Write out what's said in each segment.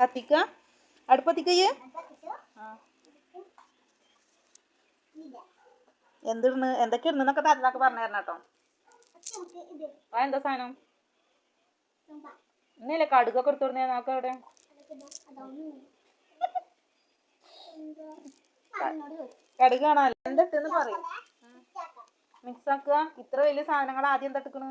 കത്തിക്ക അടുപ്പത്തിക്കയ്യ് എന്തിടുന്നു? എന്തൊക്കെ ഇടുന്നൊക്കെ താത്താക്ക് പറഞ്ഞു തരണം കേട്ടോ. ആ എന്താ സാധനം? ഇന്നല്ലേ കടുകൊക്കെ എടുത്തു കൊടുന്നേ നോക്കാം അവിടെ? കടുക് കാണാല്ലേ എന്തിട്ടെന്ന് പറയും. ഇത്ര വലിയ സാധനങ്ങൾ ആദ്യം തട്ടിക്കണു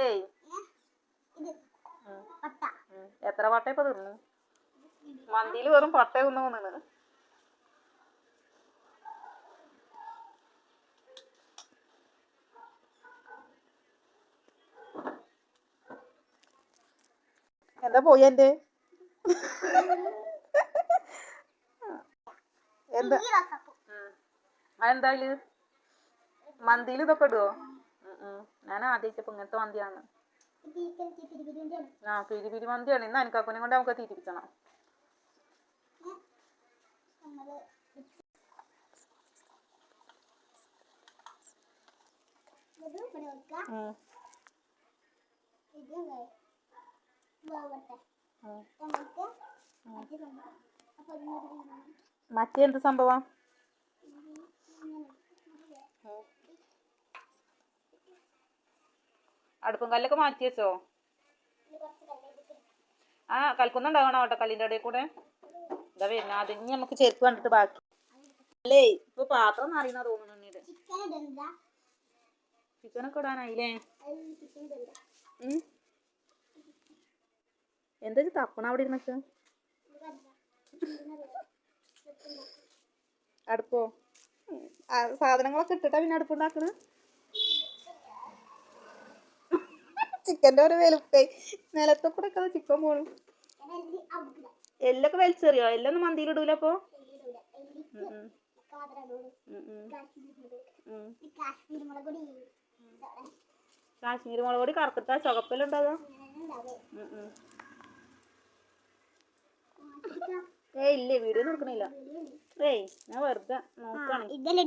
ഏയ്. എത്ര പട്ട ഇപ്പൊ തിന്നു? മന്തിയിൽ വെറും പട്ട തിന്നു തോന്നുന്നു. എന്താ പോയി എന്റെ എന്താ? എന്തായാലും മന്തിയിൽ ഇതൊക്കെ ഇടുവോ? ഞാൻ ആദ്യമായിട്ടപ്പോ ഇങ്ങനത്തെ മന്തിയാണ്. ആ പിരി പിരി മന്തിയാണ്. ഇന്ന് അനക്കാക്കുനെ കൊണ്ട് നമുക്ക് തിരിപ്പിക്കണം മറ്റേ എന്ത് ഇവിടെ വെക്കാം ഉം. ഇത് വേവട്ടെ ഉം. നമുക്ക് മറ്റേ സംഭവം അപ്പൊ ഇതിനൊരു ഇങ്ങനെ മറ്റേ എന്ത് സംഭവം അടുപ്പും കല്ലൊക്കെ മാറ്റി വെച്ചോ? ആ കൽക്കുന്നുണ്ടാവണം കേട്ടോ കല്ലിന്റെ ഇടയിൽ കൂടെ. ഇതാ വരുന്ന. അത് ഇനി നമുക്ക് ചെരുപ്പ് കണ്ടിട്ട് ബാക്കി. അല്ലേ ഇപ്പൊ പാത്രം മാറിയെന്നാ തോന്നുന്നുണ്ട് ചിക്കനൊക്കെ ഇടാനായില്ലേ? എന്താ തപ്പണ അവിടെ ഇരുന്നൊക്കെ? അടുപ്പോ? സാധനങ്ങളൊക്കെ ഇട്ടിട്ടാ പിന്നെ അടുപ്പുണ്ടാക്കണ ചിക്കന്റെ ഒരു വലുപ്പേ. നിലത്തെ കൂടെ ഒക്കെ ചിക്കൻ പോണു. എല്ലൊക്കെ വലിച്ചെറിയോ? എല്ലൊന്നും മന്തിയിൽ ഇടൂല അപ്പൊ? കാശ്മീർ മുളക് പൊടി കറുത്തിട്ടാ ചുവപ്പല്ലുണ്ടാകാ ഏയ് ഇല്ലേ വീഡിയോ നോക്കണില്ല ഏയ് ഞാൻ വെറുതെ നോക്കാണ്. ഇതെല്ലാം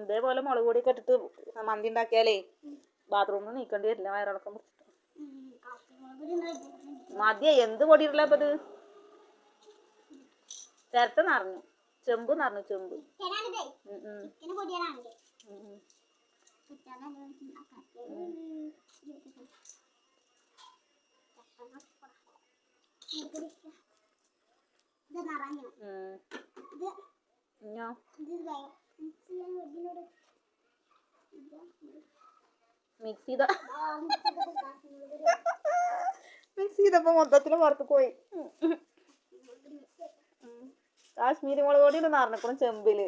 ഇതേപോലെ മുളക് പൊടിയൊക്കെ ഇട്ടിട്ട് മന്തി ഉണ്ടാക്കിയാലേ ബാത്റൂമിൽ നീക്കേണ്ടി വരില്ല വയറിളക്കം പിടിച്ചിട്ട്. മതിയെ എന്ത് പൊടി ഇടില്ല അപ്പൊ ഇത് ചിരട്ട നിറഞ്ഞു ചെമ്പ് നിറഞ്ഞു ചെമ്പ്. ഉം, നിറഞ്ഞു ഇതായോ? മിക്സ് ചെയ്ത മിക്സ് ചെയ്തപ്പോ മൊത്തത്തിൽ പുറത്ത് പോയി. കാശ്മീരി മുളക് പൊടി നിറഞ്ഞക്കണം ചെമ്പിൽ.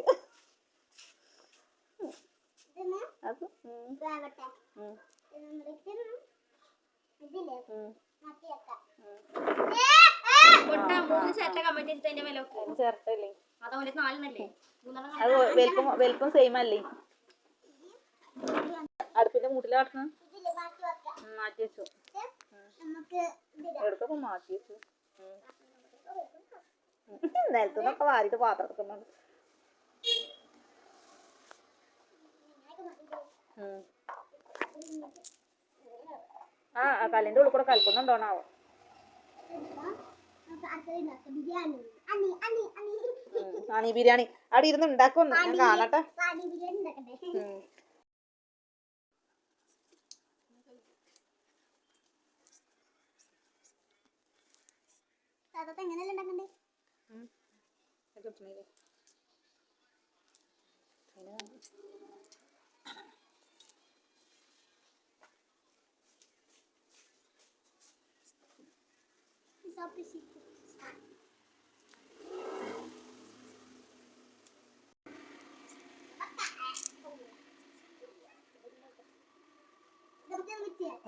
ചേർത്തല്ലേ ചിരട്ട അത് വലിപ്പം വലിപ്പം സെയിം അല്ലേ? അടുപ്പിന്റെ മൂട്ടിലാട്ടണം കിടക്കണ മാറ്റി വെച്ചു. എവിടക്കൊക്കെ മാറ്റി വെച്ചു. നിലത്തുനിന്നൊക്കെ വാരിട്ട് പാത്രം എടുക്കുന്നുണ്ട്. ആ കല്ലിന്റെ ഉള്ളിൽ കൂടെ കൽക്കുന്നുണ്ടോണാവോ നമുക്ക് ബിരിയാണി. അവിടെ ഇരുന്ന് ഉണ്ടാക്കൊന്ന് ഞാൻ കാണട്ടെ. എങ്ങനെയല്ല ഉണ്ടാക്കണ്ടേ. അത്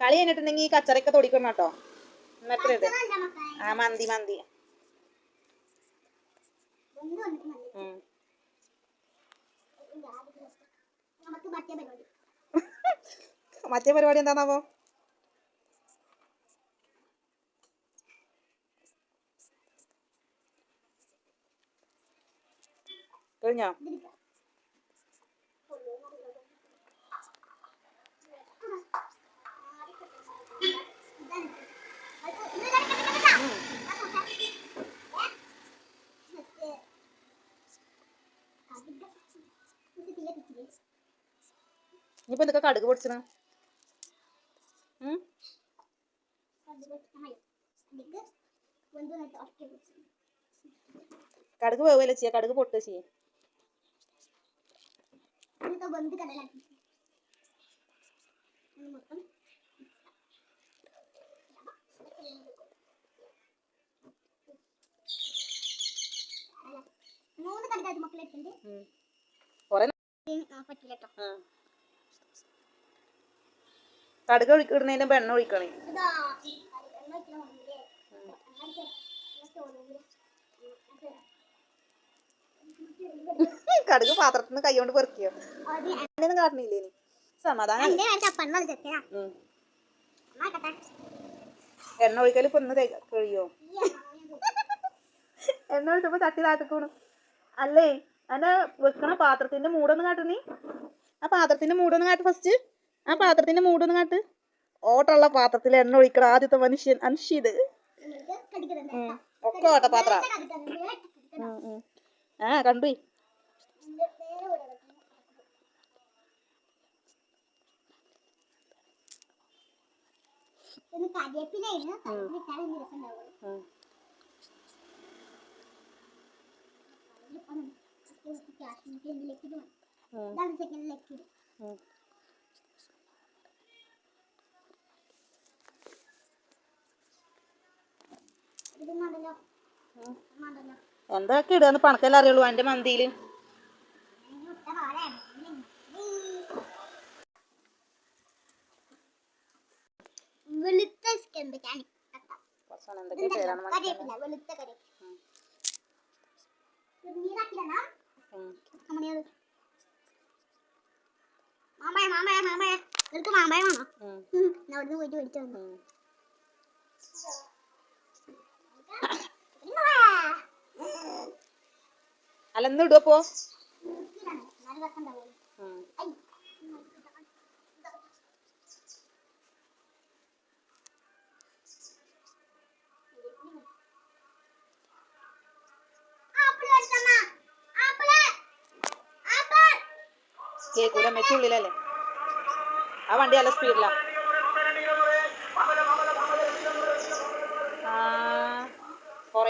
കളി കഴിഞ്ഞിട്ടുണ്ടെങ്കിൽ ഈ കച്ചറയൊക്കെ തൊടിക്കണം കേട്ടോ എത്ര ഇത്. ആ മന്തി മന്തി. നമുക്ക് മറ്റേ പരിപാടി മറ്റേ പരിപാടി എന്താണാവോ? കഴിഞ്ഞോ? ഇനിയിപ്പോ എന്തൊക്കെ കടുക് പൊടിച്ചണ കടുക് വേവല്ലേ ചെയ്യാ? കടുക് പൊട്ട് ചെയ്യേ. മൂന്ന് കടലാക്കി മക്കളെടുത്തിട്ടുണ്ട് കൊറേ പറ്റില്ല കേട്ടോ. കടുക് ഒഴി- മുമ്പ് എണ്ണ ഒഴിക്കണേ. കടുക് പാത്രത്തിൽ നിന്ന് കൈകൊണ്ട് പെറുക്കിയോ? അത്. എണ്ണയൊന്നും കാട്ടണില്ലേ സമാധാനം എണ്ണ ഒഴിക്കൽ ഇപ്പൊ ഒന്ന് കഴിയോ? എണ്ണ ഒഴിച്ചപ്പോ ചട്ടി താത്തക്കോണു അല്ലേ? അന്റെ വെക്കണ പാത്രത്തിന്റെ മൂടൊന്ന് കാട്ടണി ആ പാത്രത്തിന്റെ മൂടൊന്ന് കാട്ട് ഫസ്റ്റ് ആ പാത്രത്തിന്റെ മൂടൊന്ന് കാട്ട്. ഓട്ടുള്ള പാത്രത്തിൽ എണ്ണ ഒഴിക്കണ ആദ്യത്തെ മനുഷ്യൻ ഉം. ഒക്കെ ഓട്ട പാത്ര. ആ കണ്ടു വെക്കണം. ഒന്ന് കരിയേപ്പിലയിന് കരിയിട്ടാൽ ഇനി രസം ഉണ്ടാവുള്ളൂ അതിലിപ്പം നമുക്ക് കാശ്മീരിക്ക് ഇതിലേക്ക് ഇടും. ഇതാണ് സെക്കൻഡിലേക്ക് ഇടും. ഇത് മണ്ടല്ലോ മണ്ടല്ലോ എന്തൊക്കെ ഇടുകയെന്ന് പണക്കെല്ലാം അറിയുള്ളൂ എന്റെ മന്തിയിൽ ഇട്ട പാടെ വെളുത്ത ചിക്കൻ ബിരിയാണി എന്തൊക്കെ പേരാണ് മനസ്സിലാവുന്നത്. കറിവേപ്പില വെളുത്ത ഇടുക? നീരാക്കിടണം അറിയുള്ളൂ അമ്മണിയത് മാമയ മാമയ മാമയ. നിനക്ക് മാമയ വേണോ? അവിടുന്ന് പോയിട്ട് മേടിച്ചു ആപ്പിൾ. ആപ്പിൾ. കേക്കൂല മെച്ച ഉള്ളിലല്ലേ ആ വണ്ടി നല്ല സ്പീഡിലാ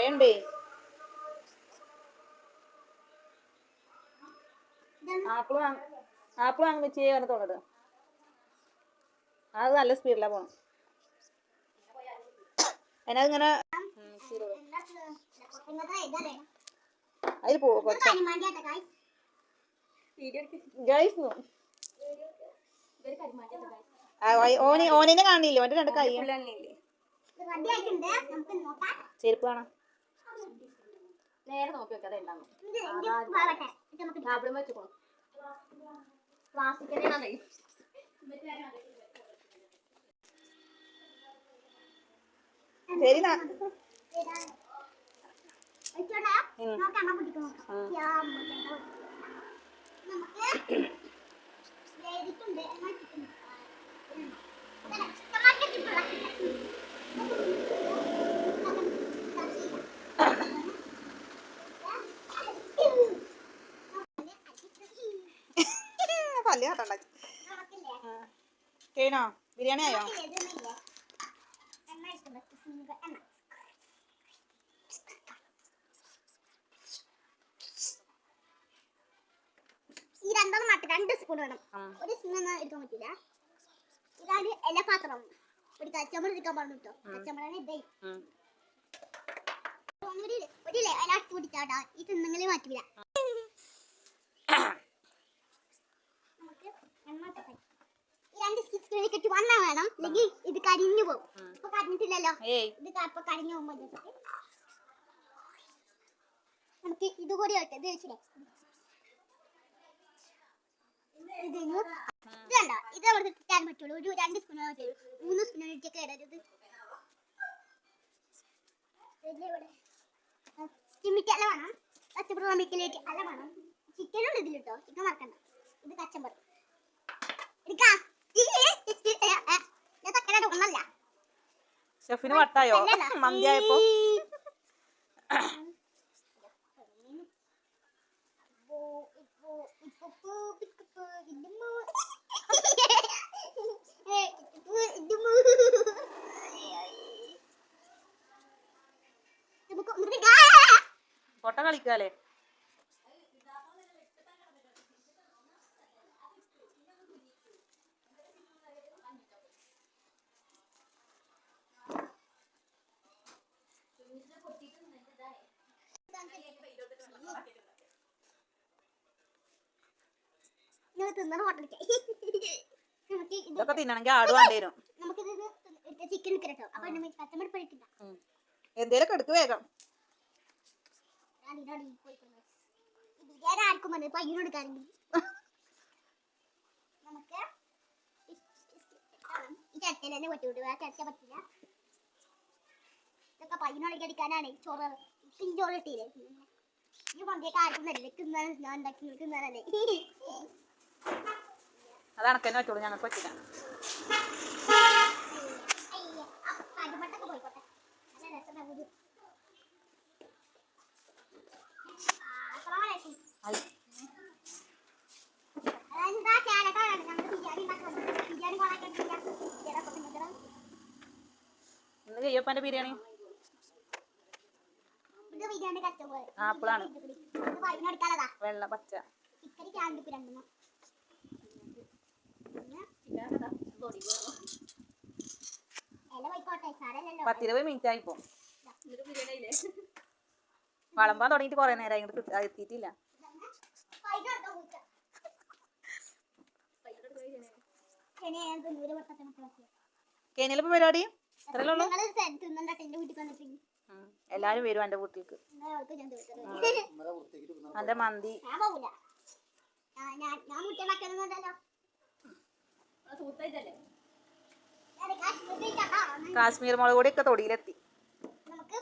ഇതെന്താ? ആപ്പിൾ വാങ്ങ ആപ്പിൾ വാങ്ങി വെച്ച് തോന്നത് അത് നല്ല സ്പീഡിലാ പോണം അതിനതിങ്ങനെ? അതിൽ പോവും കുറച്ച് കരിമാണ്ടിയാട്ടെ guys. ഗൈസ് ഓന് ഓനെ കാണില്ലേ ഓന്റെ രണ്ട് കൈ. ചെരുപ്പ് കാണാം നേരെ നോക്കി വെക്കാതെ ഉണ്ടാവും. ഇത് ഇത് വേവട്ടെ. ഇത് നമുക്ക് ഇടാം. ടാബിളും വെച്ചോളൂ പ്ലാസ്റ്റിക് തന്നെയാണേ ശരി നാ. കഴിയണോ ബിരിയാണി ആയോ? ഈ രണ്ടെണ്ണം മാറ്റി രണ്ട് സ്പൂൺ വേണം. ഒരു സ്പൂൺ ഒന്നും എടുക്കാൻ പറ്റില്ല. ഇതാണ് എല്ലാ പാത്രം. ഒരു കച്ചമ്പളം എടുക്കാൻ പറഞ്ഞു കേട്ടോ കച്ചമ്പളാണ് ഇതേ. ഒരു ഇല അതിനകത്ത് പിടിച്ചാട്ടാ ഈ തിന്നങ്ങളെ മാറ്റില്ല നമുക്ക് എണ്ണ തട്ടാം. ഈ രണ്ട് സ്റ്റിച്ച് കെട്ടി വണ്ണ വേണം. അല്ലെങ്കിൽ ഇത് കരിഞ്ഞു പോകും. ഇപ്പൊ കരിഞ്ഞിട്ടില്ലല്ലോ. ഇത് അപ്പൊ കരിഞ്ഞു പോകുമ്പോ നമുക്ക് ഇത് കൂടി ഇട്ട് ഇത് വെച്ചില്ലേ? ഇത് ഇങ്ങ് ഇത് നമുക്ക് കിട്ടാൻ പറ്റുള്ളൂ. ഒരു രണ്ട് സ്പൂൺ മൂന്ന് സ്പൂൺ ഇട്ടൊക്കെ ഇടരുത്. സ്റ്റിമിറ്റ് അല്ല വേണം. പച്ചപ്പുറം അല്ല വേണം. ചിക്കനുണ്ട് ഇതിലിട്ടോ. ചിക്കൻ മറക്കണ്ട ഇത് കച്ചമ്പർ എടുക്കാം ഞാൻ തക്കനായിട്ട് ഒന്നല്ല ഷെഫിന് വട്ടായോ? മന്തിയായപ്പോ. പൊട്ട കളിക്കാലേ തിന്നണ ഹോട്ടലിക്ക് നമുക്ക് ഇത് ഇതൊക്കെ തിന്നണമെങ്കിൽ ആട് വേണ്ടി വരും നമുക്കിത് ചിക്കൻ എടുക്കട്ടോ അപ്പൊ നമുക്ക് പച്ചമുളക് പഴിക്കണ്ട ഉം. എന്തേലൊക്കെ എടുക്ക് വേഗം. ബിരിയാണി ആർക്കും മതി ഇപ്പൊ അയ്യനോട് എടുക്കാണെങ്കിൽ നമുക്ക് ഈ ചട്ടയിൽ തന്നെ പറ്റൂട്ട് ചട്ട പറ്റില്ല. ഇതൊക്കെ അടിക്കാനാണ്. ചോറ് ഇപ്പം ചോറ് കിട്ടിയില്ലേ ഈ മന്തിയൊക്കെ ആർക്കും തരില്ല തിന്നാൻ ഞാൻ ഉണ്ടാക്കി തിന്നാനല്ലേ അത് അണക്കന്നെ പറ്റുള്ളൂ ഞങ്ങൾക്ക് പറ്റില്ല ഇന്ന് കയ്യപ്പന്റെ ബിരിയാണി ഇത് ബിരിയാണി കച്ചപോലെ ആ, അപ്പോളാണ്. ഇത് വൈകിട്ടെടുക്കാനതാ വെള്ള പച്ച ചിക്കൻ ക്യാൻഡിപ്പ് രണ്ടെണ്ണം പിന്നെ ഇല പോയിക്കോട്ടെ സാരല്ലല്ലോ പത്തിരുപത് മിനിറ്റ് ആയിപ്പോ വളമ്പാൻ തുടങ്ങിയിട്ട് കുറെ നേരം ഇങ്ങോട്ട് എത്തിയിട്ടില്ല. കെനിയിലിപ്പോ പരിപാടി. എല്ലാരും വരും എന്റെ വീട്ടിലേക്ക്. എന്റെ മന്തി. കാശ്മീർ മുളക് പൊടിയൊക്കെ തൊടിയിലെത്തി. നമുക്ക്